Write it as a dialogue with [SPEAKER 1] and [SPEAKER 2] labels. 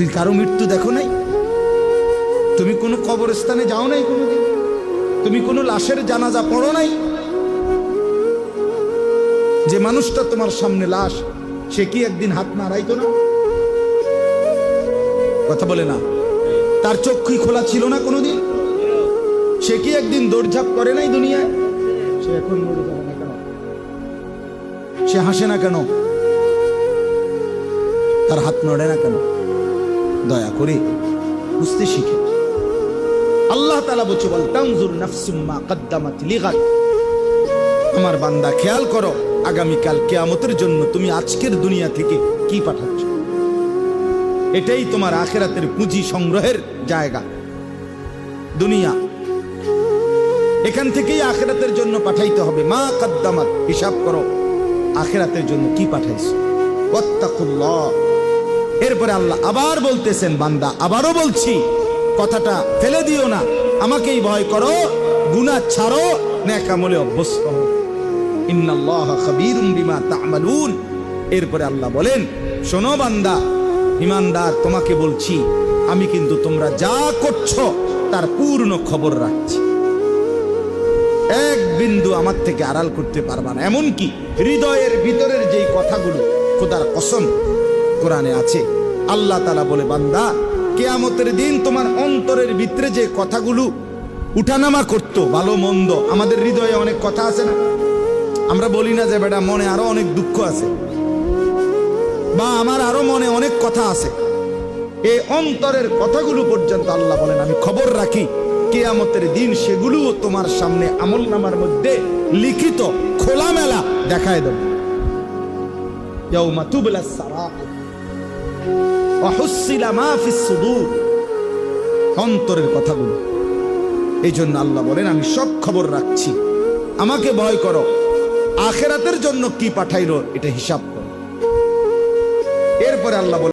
[SPEAKER 1] তুই কারও মৃত্যু দেখো নাই? তুমি কোনো কবরস্থানে যাও নাই কোনোদিন? তুমি কোনো লাশের জানাজা পড়ো নাই? যে মানুষটা তোমার সামনে লাশ, সে কি একদিন হাত নাড়াইতো না? কথা বলে না। তার চক্ষুই খোলা ছিল না কোনোদিন? সে কি একদিন দৌড়ঝাঁপ করে নাই দুনিয়ায়? সে এখন মরে যাবে না কেন? সে হাসে না কেন? তার হাত নড়ে না কেন? দয়া করে বুঝতে শিখে। আল্লাহ তালা বলছে বল তানজুর নাফসুম্মা কদ্দামাত লিগাদ। আমার বান্দা, খেয়াল করো, আগামীকাল কেয়ামতের জন্য তুমি আজকের দুনিয়া থেকে কি পাঠাচ্ছ? এটাই তোমার আখেরাতের পুঁজি সংগ্রহের জায়গা। দুনিয়া। এখান থেকেই আখেরাতের জন্য পাঠাইতে হবে। মা কদ্দামাত, হিসাব করো, আখেরাতের জন্য কি পাঠাইছো? ওয়াত্তাকুল্লাহ। এরপরে আল্লাহ আবার বলতেছেন, বান্দা, আবারও বলছি, কথাটা ফেলে দিও না। আমাকেই ভয় করো, গুনাহ ছাড়ো নেকামলে অভ্যস্ত এরপরে আল্লাহ বলেন, শোনো বান্দা, ইমানদার, তোমাকে বলছি, আমি কিন্তু তোমরা যা করছ, তার পূর্ণ খবর রাখছি। এক বিন্দু আমার থেকে আড়াল করতে পারবা না। এমনকি হৃদয়ের ভিতরের যেই কথাগুলো, খোদার কসম, কোরআনে আছে আল্লাহ তালা বলে, বান্দা, কেয়ামতের দিন তোমার অন্তরের ভিতরে যে কথাগুলো উঠানামা করতো, ভালো মন্দ, আমাদের হৃদয়ে অনেক কথা আছে না? আমরা বলি না যে, বেটা, মনে আরও অনেক দুঃখ আছে বা আমার আরও মনে অনেক কথা আছে। এই অন্তরের কথাগুলো পর্যন্ত আল্লাহ বলেন, আমি খবর রাখি, কেয়ামতের দিন সেগুলোও তোমার সামনে আমল নামার মধ্যে লিখিত, খোলামেলা দেখায় দেব। ইয়াউমা অন্তরের কথাগুলো। এই জন্য আল্লাহ বলেন, আমি সব খবর রাখছি। আমাকে ভয় করো। আখেরাতের জন্য কি পাঠাইলো এটা হিসাব করো। এরপরে আল্লাহ